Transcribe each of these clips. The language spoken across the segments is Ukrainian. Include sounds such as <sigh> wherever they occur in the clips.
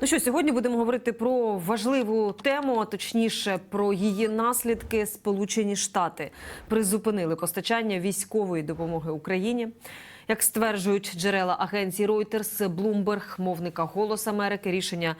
Ну що, сьогодні будемо говорити про важливу тему, а точніше про її наслідки. Сполучені Штати призупинили постачання військової допомоги Україні. Як стверджують джерела агенції Reuters, Bloomberg, мовника Голос Америки, рішення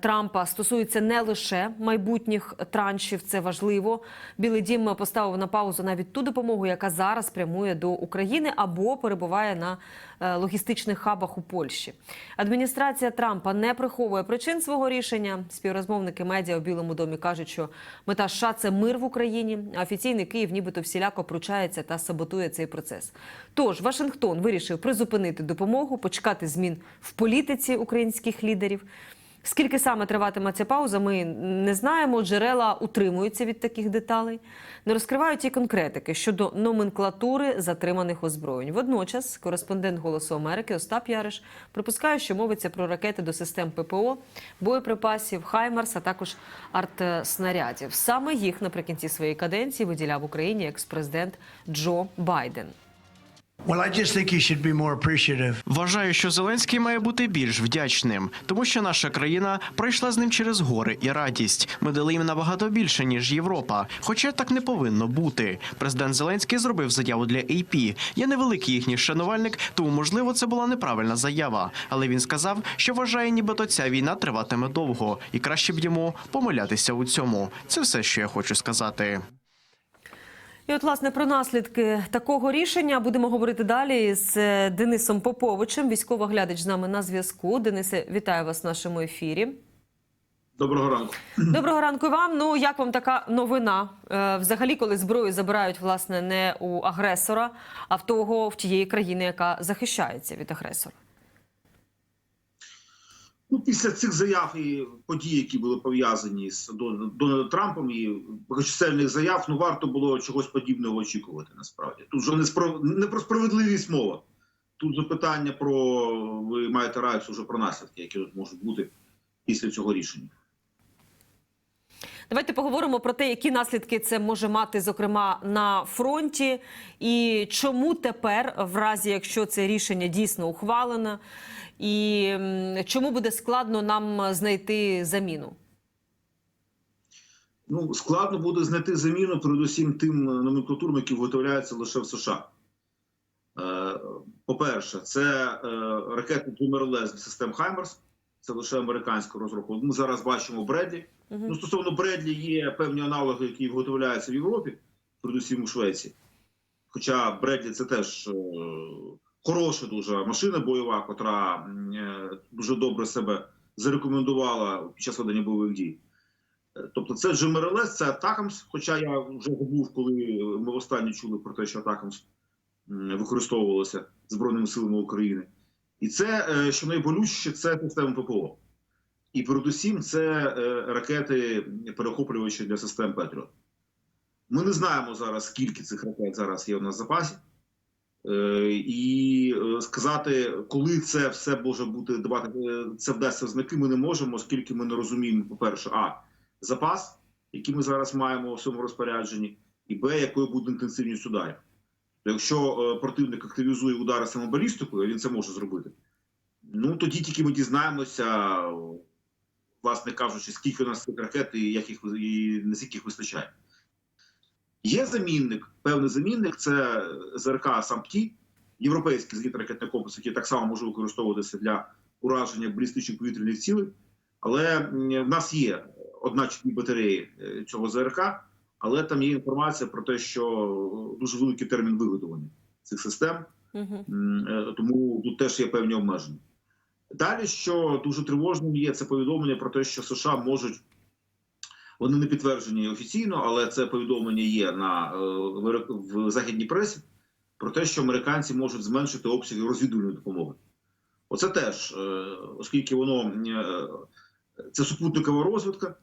Трампа стосується не лише майбутніх траншів. Це важливо. Білий дім поставив на паузу навіть ту допомогу, яка зараз прямує до України або перебуває на е, логістичних хабах у Польщі. Адміністрація Трампа не приховує причин свого рішення. Співрозмовники медіа у Білому домі кажуть, що мета США – це мир в Україні. А офіційний Київ нібито всіляко пручається та саботує цей процес. Тож Вашингтон вирішив призупинити допомогу, почекати змін в політиці українських лідерів. Скільки саме триватиме ця пауза, ми не знаємо. Джерела утримуються від таких деталей, не розкривають і конкретики щодо номенклатури затриманих озброєнь. Водночас, кореспондент Голосу Америки Остап Яриш припускає, що мовиться про ракети до систем ППО, боєприпасів, Хаймарс, а також артснарядів. Саме їх наприкінці своєї каденції виділяв Україні екс-президент Джо Байден. Вважаю, що Зеленський має бути більш вдячним, тому що наша країна пройшла з ним через гори і радість. Ми дали їм набагато більше ніж Європа. Хоча так не повинно бути. Президент Зеленський зробив заяву для AP. Я невеликий їхній шанувальник, тому можливо це була неправильна заява. Але він сказав, що вважає, нібито ця війна триватиме довго, і краще б йому помилятися у цьому. Це все, що я хочу сказати. І от, власне, про наслідки такого рішення будемо говорити далі з е, Денисом Поповичем. Військовоглядач з нами на зв'язку. Денисе, вітаю вас в нашому ефірі. Доброго ранку. Доброго ранку вам. Ну як вам така новина? Е, Взагалі, коли зброю забирають власне не у агресора, а в того в тієї країни, яка захищається від агресора. Ну, після цих заяв і подій, які були пов'язані з Дон- Дональдом Трампом і багаточисельних заяв, ну варто було чогось подібного очікувати. Насправді тут же не спро не про справедливість мова. Тут же питання про ви маєте рацію вже про наслідки, які тут можуть бути після цього рішення. Давайте поговоримо про те, які наслідки це може мати, зокрема на фронті, і чому тепер, в разі якщо це рішення дійсно ухвалено, і чому буде складно нам знайти заміну? Ну складно буде знайти заміну передусім тим номенклатурам, які виготовляються лише в США. Е, По-перше, це е, ракети Джумерлес систем Хаймерс, це лише американська розробка. Ми зараз бачимо Бредлі. Мгм. Ну, стосовно Бредлі є певні аналоги, які виготовляються в Європі, передусім у Швеції. Хоча Бредлі це теж е, хороша дуже машина бойова, котра е, дуже добре себе зарекомендувала під час ведення бойових дій. Е, Тобто це ЖМРЛС, це Атакамс, хоча я вже забув, коли ми останнє чули про те, що Атакамс використовувалося Збройними силами України. І це, е, що найболючіше, це система ППО. І передусім це ракети перехоплювачі для систем Петріот. Ми не знаємо зараз, скільки цих ракет зараз є у нас в запасі. Е, І е, сказати, коли це все може бути давати, е, це вдасться знаки, ми не можемо, оскільки ми не розуміємо, по-перше, а запас, який ми зараз маємо в своєму розпорядженні, і Б, якою буде інтенсивність ударів. Якщо противник активізує удари самобалістикою, він це може зробити. Ну тоді тільки ми дізнаємося, власне кажучи, скільки у нас цих ракет і як їх і наскільки їх вистачає. Є замінник, певний замінник це ЗРК САМПТІ, європейський зенітно-ракетний комплекс, який так само може використовуватися для ураження балістичних повітряних цілей. Але в нас є одна чи дві батареї е, цього ЗРК, але там є інформація про те, що дуже великий термін виготовлення цих систем. Угу. Тому тут теж є певні обмеження. Далі, що дуже тривожним є, це повідомлення про те, що США можуть, вони не підтверджені офіційно, але це повідомлення є на, е, в, західній пресі про те, що американці можуть зменшити обсяги розвідувальної допомоги. Оце теж, е, оскільки воно е, це супутникова розвідка,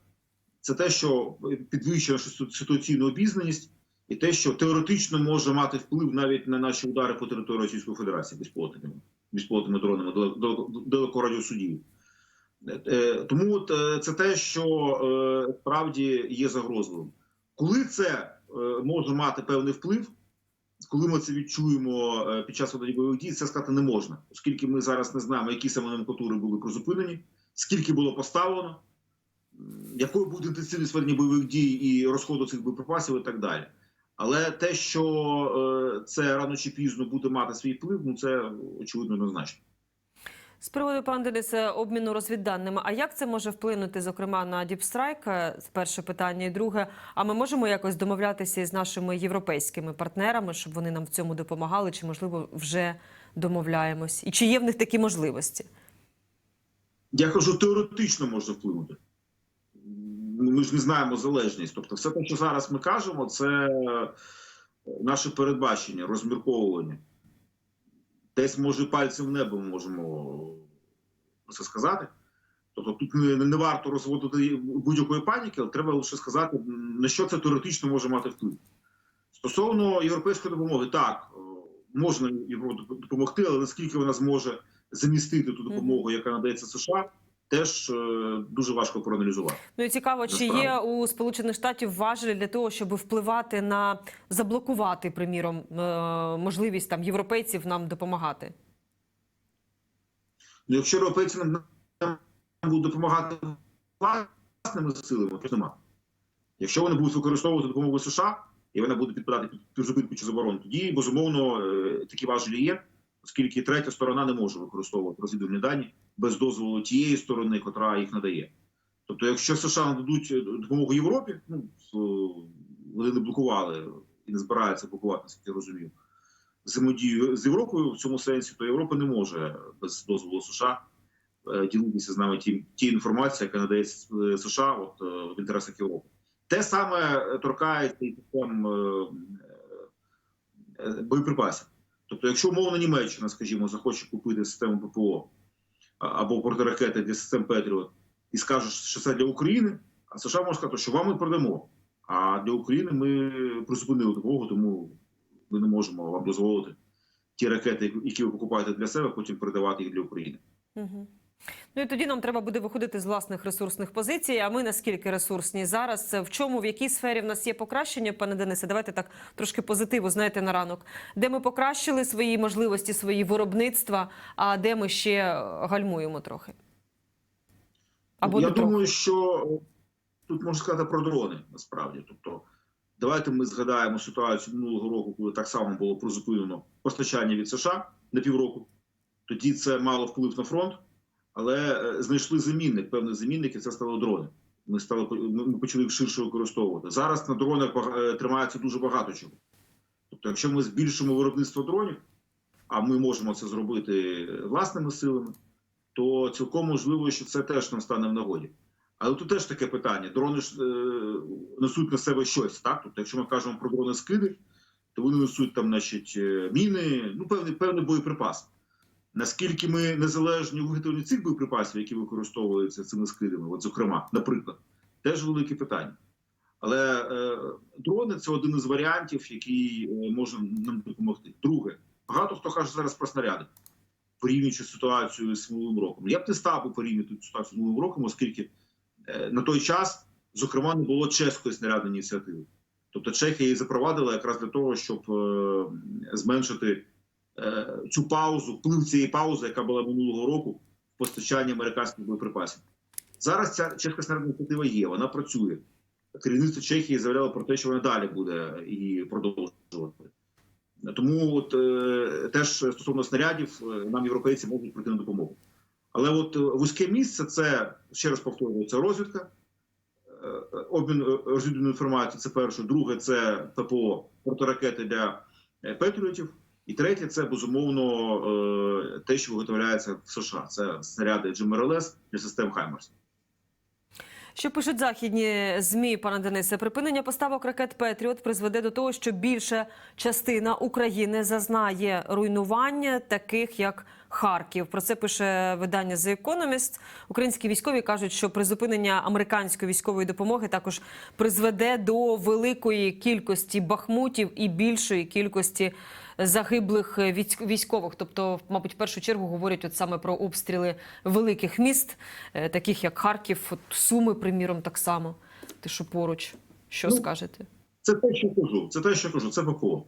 це те, що підвищує ситуаційну обізнаність, і те, що теоретично може мати вплив навіть на наші удари по території Російської Федерації безпілотними, безпілотними дронами далеко- далекорадіосудів. Е, Тому е, це те, що е, справді є загрозливим. Коли це може мати певний вплив, коли ми це відчуємо під час бойових дій, це сказати не можна, оскільки ми зараз не знаємо, які саме номенклатури були призупинені, скільки було поставлено, якою буде інтенсивність ведення бойових дій і розходу цих боєприпасів і так далі. Але те, що це рано чи пізно буде мати свій вплив, ну це очевидно однозначно. З приводу пане Денисе, обміну розвідданими. А як це може вплинути, зокрема, на Діпстрайк? Перше питання. І друге, а ми можемо якось домовлятися із нашими європейськими партнерами, щоб вони нам в цьому допомагали? Чи можливо вже домовляємось? І чи є в них такі можливості? Я кажу, теоретично може вплинути. Ми ж не знаємо залежність. Тобто, все те, що зараз ми кажемо, це наше передбачення, розмірковування. Десь, може, пальцем в небо ми можемо це сказати. Тобто тут не, не варто розводити будь-якої паніки, але треба лише сказати, на що це теоретично може мати вплив. Стосовно європейської допомоги, так, е, можна Європі допомогти, але наскільки вона зможе замістити ту допомогу, яка надається США, теж е, дуже важко проаналізувати. Ну і цікаво, чи є у Сполучених Штатів важелі для того, щоб впливати на заблокувати, приміром, е, можливість там європейців нам допомагати? Ну, якщо європейці нам будуть допомагати власними силами, то нема. Якщо вони будуть використовувати допомогу США, і вона буде підпадати під півзупинку чи заборону, тоді безумовно е, такі важелі є, оскільки третя сторона не може використовувати розвідувальні дані без дозволу тієї сторони, котра їх надає. Тобто, якщо США нададуть допомогу Європі, ну вони не блокували і не збираються блокувати, наскільки я розумію, взаємодію з Європою в цьому сенсі, то Європа не може без дозволу США е, ділитися з нами ті, ті інформацією, яка надається е, США от, е, в інтересах Європи. Те саме торкається і е, боєприпасів. Тобто, якщо умовно Німеччина, скажімо, захоче купити систему ППО або протиракети для систем Петріот і скаже, що це для України, а США може сказати, що вам ми продамо. А для України ми призупинили допомогу, тому ми не можемо вам дозволити ті ракети, які ви покупаєте для себе, потім передавати їх для України. Угу. Ну і тоді нам треба буде виходити з власних ресурсних позицій. А ми наскільки ресурсні зараз? В чому, в якій сфері в нас є покращення, пане Денисе? Давайте так трошки позитиву, знаєте, на ранок. Де ми покращили свої можливості, свої виробництва, а де ми ще гальмуємо трохи? Або Я не трохи. думаю, що е, тут можна сказати про дрони насправді. Тобто, давайте ми згадаємо ситуацію минулого року, коли так само було призупинено постачання від США на півроку. Тоді це мало вплив на фронт, але е, знайшли замінник, певний замінник, і це стало дрони. Ми стали ми почали їх ширше використовувати. Зараз на дронах е, тримається дуже багато чого. Тобто, якщо ми збільшимо виробництво дронів, а ми можемо це зробити власними силами, то цілком можливо, що це теж нам стане в нагоді. Але тут теж таке питання: дрони ж е, несуть на себе щось, так? Тобто, якщо ми кажемо про дрони скиди, то вони несуть там, значить, е, міни, ну певний певний боєприпас. Наскільки ми незалежні у цих боєприпасів, які використовуються цими скидами, от зокрема, наприклад, теж велике питання. Але е, дрони це один із варіантів, який е, може нам допомогти. Друге, багато хто каже зараз про снаряди, порівнюючи ситуацію з минулим роком. Я б не став би порівнювати ситуацію з минулим роком, оскільки е, на той час, зокрема, не було чеської снарядної ініціативи. Тобто Чехія її запровадила якраз для того, щоб е, зменшити цю паузу, вплив цієї паузи, яка була минулого року в постачанні американських боєприпасів. Зараз ця чеська снарядна ініціатива є, вона працює. Керівництво Чехії заявляло про те, що вона далі буде її продовжувати. Тому от е, теж стосовно снарядів, е, нам європейці можуть прийти на допомогу. Але от е, вузьке місце це ще раз повторюю, це розвідка, е, обмін е, розвідувальною інформацією. Це перше. Друге, це ППО протиракети для е, патріотів. І третє, це безумовно е, те, що виготовляється в США. Це снаряди GMRLS для систем Хаймерс. Що пишуть західні змі, пане Денисе, припинення поставок ракет Петріот призведе до того, що більша частина України зазнає руйнування, таких як Харків. Про це пише видання The Economist. Українські військові кажуть, що призупинення американської військової допомоги також призведе до великої кількості бахмутів і більшої кількості загиблих військ- військових. Тобто, мабуть, в першу чергу говорять от саме про обстріли великих міст, е, таких як Харків, от Суми, приміром, так само. Ти що поруч? Що Ну, скажете? Це те, що кажу. Це те, що кажу. Це ППО.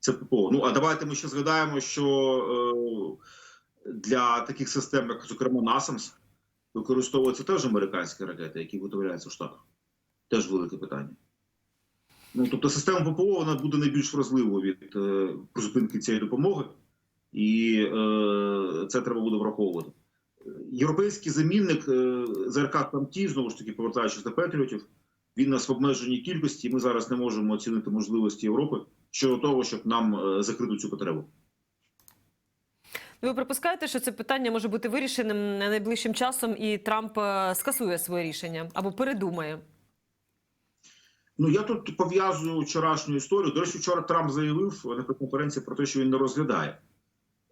Це ППО. Ну а давайте ми ще згадаємо, що е, для таких систем, як зокрема NASAMS, використовуються теж американські ракети, які виготовляються в Штатах. Теж велике питання. Ну, тобто система ППО вона буде найбільш вразливою від е, призупинки цієї допомоги, і е, це треба буде враховувати. Європейський замінник е, ЗРК Тамті, знову ж таки, повертаючись до Петріотів, він нас в обмеженій кількості, і ми зараз не можемо оцінити можливості Європи щодо того, щоб нам е, закрити цю потребу. Ви припускаєте, що це питання може бути вирішеним найближчим часом, і Трамп е, скасує своє рішення або передумає? Ну я тут пов'язую вчорашню історію. До речі, вчора Трамп заявив на конференції про те, що він не розглядає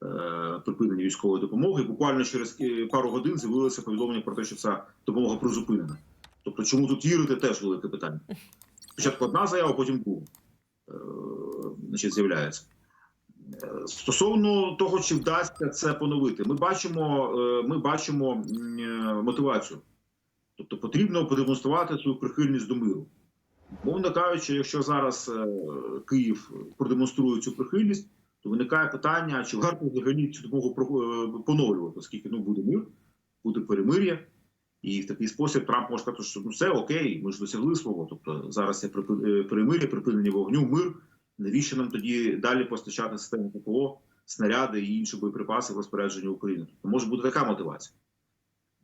е, припинення військової допомоги. Буквально через е, пару годин з'явилося повідомлення про те, що ця допомога призупинена. Тобто, чому тут вірити, теж велике питання. Спочатку одна заява, потім друга е, значить, з'являється. Стосовно того, чи вдасться це поновити, ми бачимо, ми бачимо мотивацію. Тобто потрібно продемонструвати свою прихильність до миру. Мовно кажучи, якщо зараз е, Київ продемонструє цю прихильність, то виникає питання, чи варто взагалі цю допомогу е, поновлювати, оскільки ну буде мир, буде перемир'я, і в такий спосіб Трамп може сказати, що ну все окей, ми ж досягли свого. Тобто зараз є е, перемир'я, припинення вогню, мир. Навіщо нам тоді далі постачати систему ППО, снаряди і інші боєприпаси в розпорядженні України? Тобто може бути така мотивація.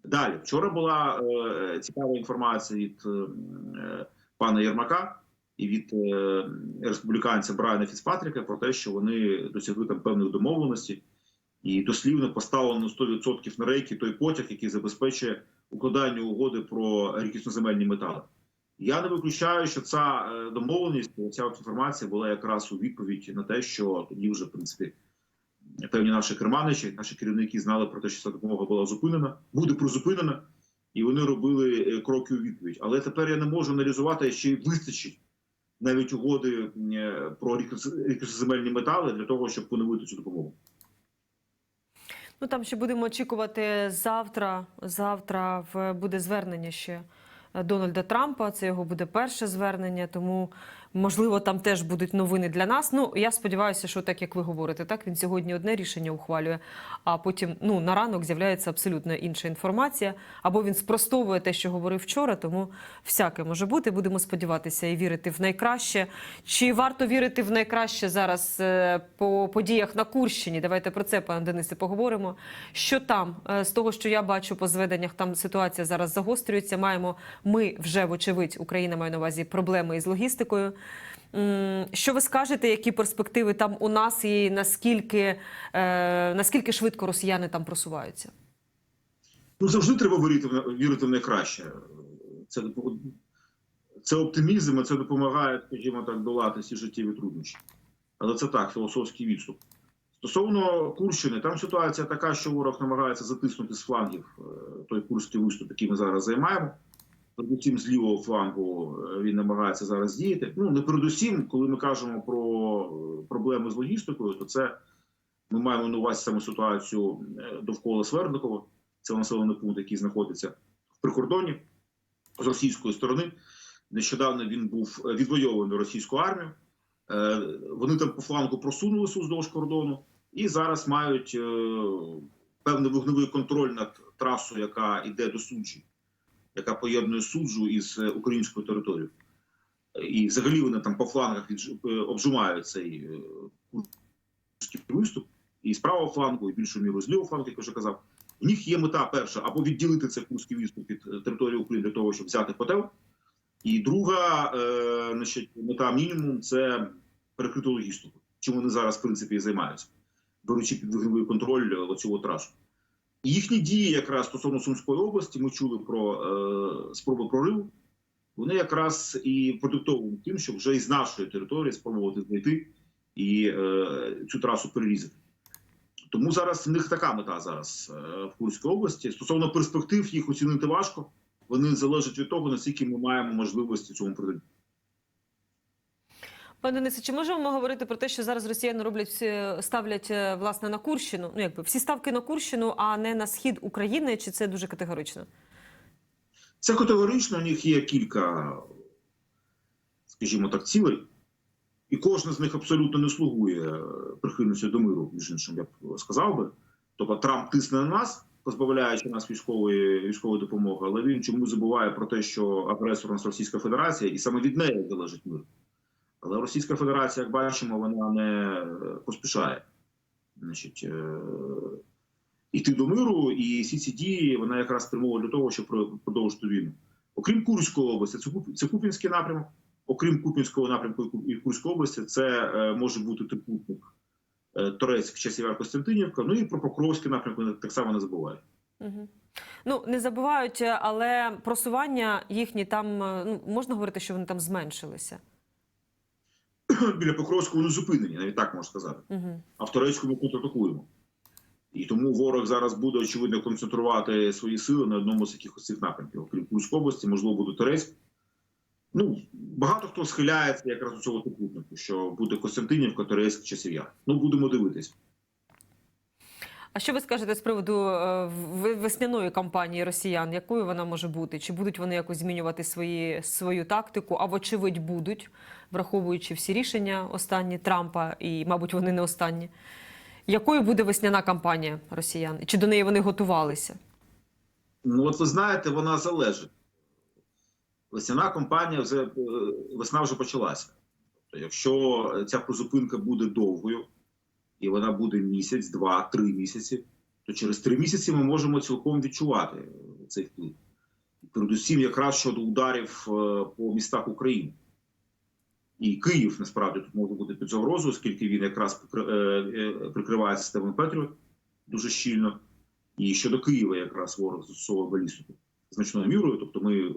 Далі, вчора була е, цікава інформація від е, пана Єрмака і від е, республіканця Брайана Фіцпатріка про те, що вони досягли там певних домовленостей і дослівно поставлено 100% на рейки той потяг, який забезпечує укладання угоди про рідкісноземельні метали. Я не виключаю, що ця е, домовленість, ця інформація була якраз у відповідь на те, що тоді вже в принципі певні наші керманичі, наші керівники знали про те, що ця допомога була зупинена, буде призупинена, і вони робили е, кроки у відповідь. Але тепер я не можу аналізувати, чи вистачить навіть угоди е, про рідкос- метали для того, щоб поновити цю допомогу. Ну там ще будемо очікувати завтра. Завтра буде звернення ще е, Дональда Трампа. Це його буде перше звернення, тому можливо там теж будуть новини для нас. Ну я сподіваюся, що так як ви говорите, так він сьогодні одне рішення ухвалює, а потім ну на ранок з'являється абсолютно інша інформація. Або він спростовує те, що говорив вчора. Тому всяке може бути. Будемо сподіватися і вірити в найкраще. Чи варто вірити в найкраще зараз е, по подіях на Курщині? Давайте про це, пане Денисе, поговоримо. Що там Е, з того, що я бачу по зведеннях, там ситуація зараз загострюється. Маємо ми вже вочевидь, Україна має на увазі проблеми із логістикою. Що ви скажете, які перспективи там у нас, і наскільки, е, наскільки швидко росіяни там просуваються? Ну завжди треба вірити вірити в найкраще. Це це оптимізм, і це допомагає, скажімо так, долати всі життєві труднощі. Але це так, філософський відступ. Стосовно Курщини, там ситуація така, що ворог намагається затиснути з флангів е, той курський виступ, який ми зараз займаємо. Передусім, з лівого флангу е, він намагається зараз діяти. Ну не передусім, коли ми кажемо про е, проблеми з логістикою, то це ми маємо на увазі саме ситуацію е, довкола Свердликова. Це населений пункт, який знаходиться в прикордоні з російської сторони. Нещодавно він був відвойований російською армією. Вони там по флангу просунулися уздовж кордону і зараз мають певний вогневий контроль над трасою, яка йде до суджі, яка поєднує суджу із е, українською територією. І взагалі вони там по флангах е, обжимають цей е, виступ і з правого флангу, і більшою мірою з лівого флангу, як я вже казав. У них є мета перша або відділити цей курський виступ від території України для того, щоб взяти Котел. І друга е, значить, мета мінімум це перекрити логістику, чим вони зараз в принципі і займаються, беручи під вогневий контроль цього трасу. Їхні дії, якраз стосовно Сумської області, ми чули про е, спроби прориву. Вони якраз і продиктовані тим, щоб вже із нашої території спробувати знайти і е, цю трасу перерізати. Тому зараз в них така мета зараз е, в Курській області. Стосовно перспектив, їх оцінити важко. Вони залежать від того, наскільки ми маємо можливості цьому придати. Пане Денисе, чи можемо говорити про те, що зараз росіяни роблять ставлять е, власне на Курщину? Ну якби всі ставки на Курщину, а не на схід України? Чи це дуже категорично? Це категорично, у них є кілька, скажімо так, цілей, і кожна з них абсолютно не слугує е, прихильності до миру, між іншим, я б сказав би. Тобто Трамп тисне на нас, позбавляючи нас військової військової допомоги, але він чомусь забуває про те, що агресор у нас Російська Федерація, і саме від неї залежить мир. Але Російська Федерація, як бачимо, вона не е, поспішає. Значить, е, йти до миру, і всі ці дії вона якраз спрямовує для того, щоб продовжити війну. Окрім Курської області, це, Купінський напрямок. Окрім Купінського напрямку і Курської області, це е, може бути трикутник Торецьк, Часівяр Костянтинівка. Ну і про Покровський напрямок так само не забувають. Угу. Ну не забувають, але просування їхні там ну можна говорити, що вони там зменшилися. <clears throat> Біля Покровського не зупинені, навіть так можна сказати. Угу. А в Турецькому контратакуємо. І тому ворог зараз буде очевидно концентрувати свої сили на одному з якихось цих напрямків. Окрім Курської області, можливо, буде Торецьк. Ну, багато хто схиляється якраз до цього трикутнику, що буде Костянтинівка, Турецьк чи Сів'я. Ну, будемо дивитись. А що ви скажете з приводу е, весняної кампанії росіян? Якою вона може бути? Чи будуть вони якось змінювати свої, свою тактику? А вочевидь будуть, враховуючи всі рішення останні Трампа, і, мабуть, вони не останні. Якою буде весняна кампанія росіян? Чи до неї вони готувалися? Ну, от ви знаєте, вона залежить. Весняна кампанія вже е, весна вже почалася. Тобто, якщо ця призупинка буде довгою, і вона буде місяць, два, три місяці, то через три місяці ми можемо цілком відчувати цей вплив. Передусім, якраз щодо ударів е, по містах України. І Київ насправді тут може бути під загрозою, оскільки він якраз е, е, прикриває систему Петріот дуже щільно. І щодо Києва якраз ворог застосовував балістику значною мірою. Тобто, ми,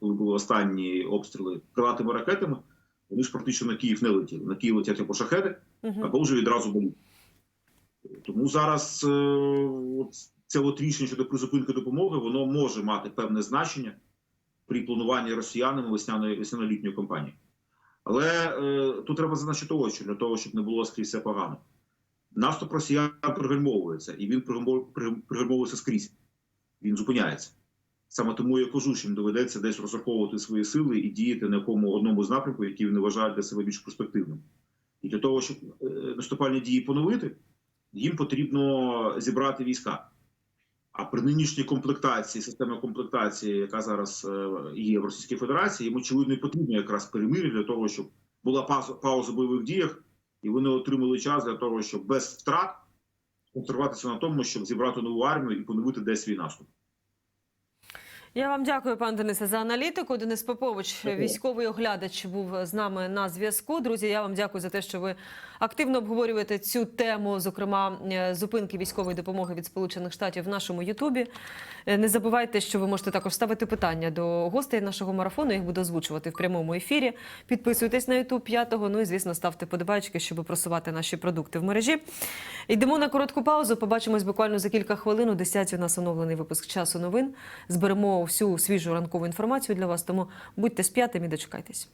коли були останні обстріли крилатими ракетами, вони ж практично на Київ не летіли. На Київ летять або шахеди, або вже відразу балістики. Тому зараз е, от це от рішення щодо призупинки допомоги, воно може мати певне значення при плануванні росіянами весняної весняно-літньої кампанії. Але е, тут треба зазначити очі для того, щоб не було скрізь все погано. Наступ росіян пригальмовується, і він пригальмов- пригальмовується скрізь. Він зупиняється. Саме тому я кажу, що їм доведеться десь розраховувати свої сили і діяти на якому одному з напрямку, який вони вважають для себе більш перспективним. І для того, щоб е, наступальні дії поновити, їм потрібно зібрати війська. А при нинішній комплектації, системі комплектації, яка зараз е, є в Російській Федерації, їм очевидно і потрібно якраз перемир'я для того, щоб була пауза, бойових діях, і вони отримали час для того, щоб без втрат концентруватися на тому, щоб зібрати нову армію і поновити десь свій наступ. Я вам дякую, пане Денисе, за аналітику. Денис Попович, військовий оглядач, був з нами на зв'язку. Друзі, я вам дякую за те, що ви активно обговорюєте цю тему, зокрема е, зупинки військової допомоги від Сполучених Штатів в нашому Ютубі. Е, Не забувайте, що ви можете також ставити питання до гостей нашого марафону. Їх буду озвучувати в прямому ефірі. Підписуйтесь на Ютуб п'ятого. Ну і звісно, ставте подобайки, щоб просувати наші продукти в мережі. Йдемо на коротку паузу. Побачимось буквально за кілька хвилин. У 10 у нас оновлений випуск часу новин. Зберемо всю свіжу ранкову інформацію для вас. Тому будьте з і дочекайтесь.